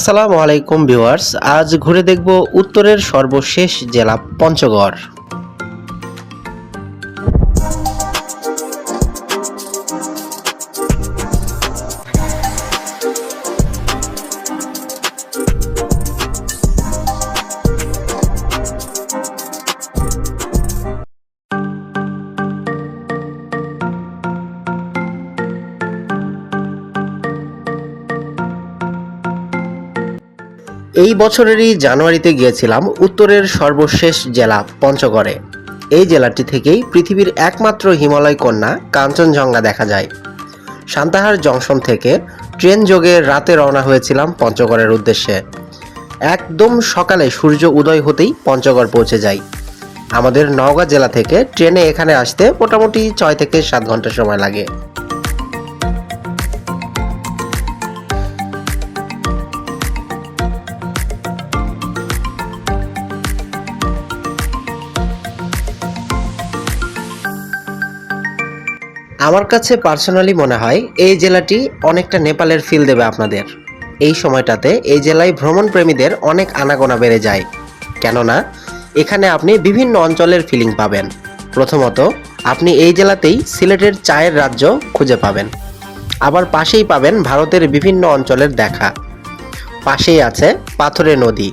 আসসালামু আলাইকুম ভিউয়ার্স আজ ঘুরে দেখব উত্তরের সর্বশেষ জেলা পঞ্চগড়। এই বছরেরই জানুয়ারিতে গিয়েছিলাম উত্তরের সর্বশেষ জেলা পঞ্চগড়ে। এই জেলাটি থেকেই পৃথিবীর একমাত্র হিমালয় কন্যা কাঞ্চনজঙ্ঘা দেখা যায়। সান্তাহার জংশন থেকে ট্রেন যোগে রাতে রওনা হয়েছিলাম পঞ্চগড়ের উদ্দেশ্যে। একদম সকালে সূর্য উদয় হতেই পঞ্চগড় পৌঁছে যাই। আমাদের নওগাঁ জেলা থেকে ট্রেনে এখানে আসতে মোটামুটি ছয় থেকে সাত ঘণ্টা সময় লাগে। আমার কাছে পার্সোনালি মনে হয় এই জেলাটি অনেকটা নেপালের ফিল দেবে আপনাদের। এই সময়টাতে এই জেলায় ভ্রমণ প্রেমীদের অনেক আনাগোনা বেড়ে যায়। কেননা, এখানে আপনি বিভিন্ন অঞ্চলের ফিলিং পাবেন। প্রথমত, আপনি এই জেলাতেই সিলেটের চায়ের রাজ্য খুঁজে পাবেন। আবার পাশেই পাবেন ভারতের বিভিন্ন অঞ্চলের দেখা। পাশেই আছে পাথরের নদী।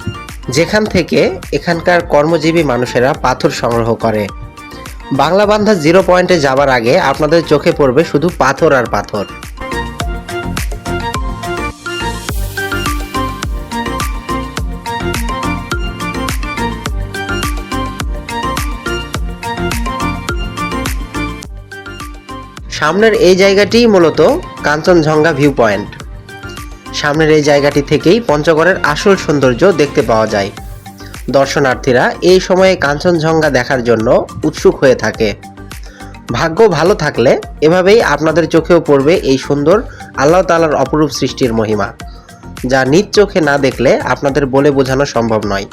যেখান থেকে এখানকার কর্মজীবী মানুষেরা পাথর সংগ্রহ করে। বাংলা বান্ধা জিরো পয়েন্টে যাবার আগে আপনাদের চোখে পড়বে শুধু পাথর আর পাথর। সামনের এই জায়গাটি মূলত কাঞ্চনজঙ্ঘা ভিউ পয়েন্ট সামনের এই জায়গাটি থেকেই পঞ্চগড়ের আসল সৌন্দর্য দেখতে পাওয়া যায়। দর্শনার্থীরা এই সময়ে কাঞ্চনজঙ্ঘা দেখার জন্য উৎসুক হয়ে থাকে। ভাগ্য ভালো থাকলে এভাবেই আপনাদের চোখেও পড়বে এই সুন্দর আল্লাহ তালার অপরূপ সৃষ্টির মহিমা, যা নিজ চোখে না দেখলে আপনাদের বলে বোঝানো সম্ভব নয়।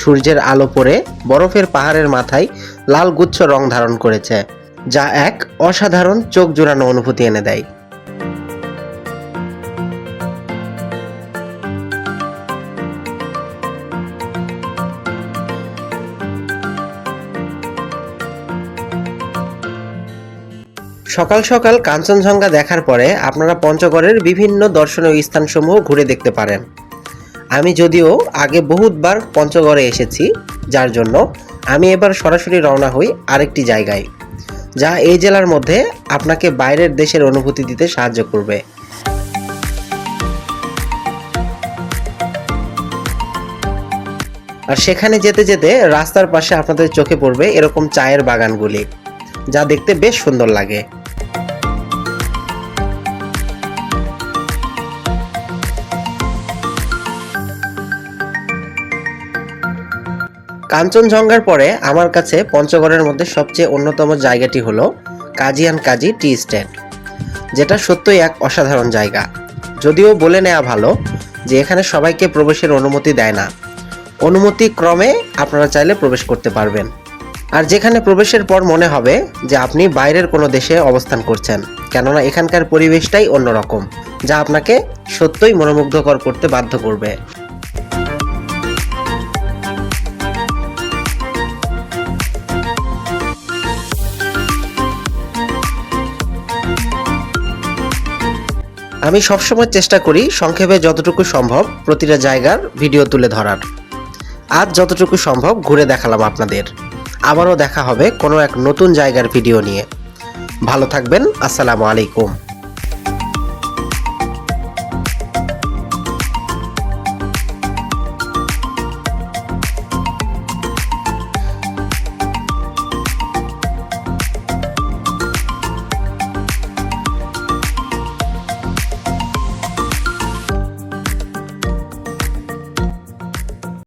সূর্যের আলো পড়ে বরফের পাহাড়ের মাথায় লাল গুচ্ছ রং ধারণ করেছে, যা এক অসাধারণ চোখ জোড়ানো অনুভূতি এনে দেয়। সকাল সকাল কাঞ্চনজঙ্ঘা দেখার পরে আপনারা পঞ্চগড়ের বিভিন্ন দর্শনীয় স্থানসমূহ ঘুরে দেখতে পারেন। আমি যদিও আগে বহুতবার পঞ্চগড়ে এসেছি, যার জন্য আমি এবার সরাসরি রওনা হই আরেকটি জায়গায়, যা এই জেলার মধ্যে আপনাকে বাইরের দেশের অনুভূতি দিতে সাহায্য করবে। আর সেখানে যেতে যেতে রাস্তার পাশে আপনাদের চোখে পড়বে এরকম চায়ের বাগানগুলি, যা দেখতে বেশ সুন্দর লাগে। কাঞ্চনজঙ্ঘার পরে আমার কাছে পঞ্চগড়ের মধ্যে সবচেয়ে অন্যতম জায়গাটি হলো কাজিয়ান কাজী টি স্টেট যেটা সত্যই এক অসাধারণ জায়গা। যদিও বলে নেওয়া ভালো যে এখানে সবাইকে প্রবেশের অনুমতি দেয় না। অনুমতি ক্রমে আপনারা চাইলে প্রবেশ করতে পারবেন। আর যেখানে প্রবেশের পর মনে হবে যে আপনি বাইরের কোনো দেশে অবস্থান করছেন, কেননা এখানকার পরিবেশটাই অন্যরকম, যা আপনাকে সত্যই মনোমুগ্ধকর করতে বাধ্য করবে। আমি সবসময় চেষ্টা করি সংক্ষেপে যতটুকু সম্ভব প্রতিটা জায়গার ভিডিও তুলে ধরার। আজ যতটুকু সম্ভব ঘুরে দেখালাম আপনাদের। আবারও দেখা হবে কোনো এক নতুন জায়গার ভিডিও নিয়ে। ভালো থাকবেন, আসসালামু আলাইকুম।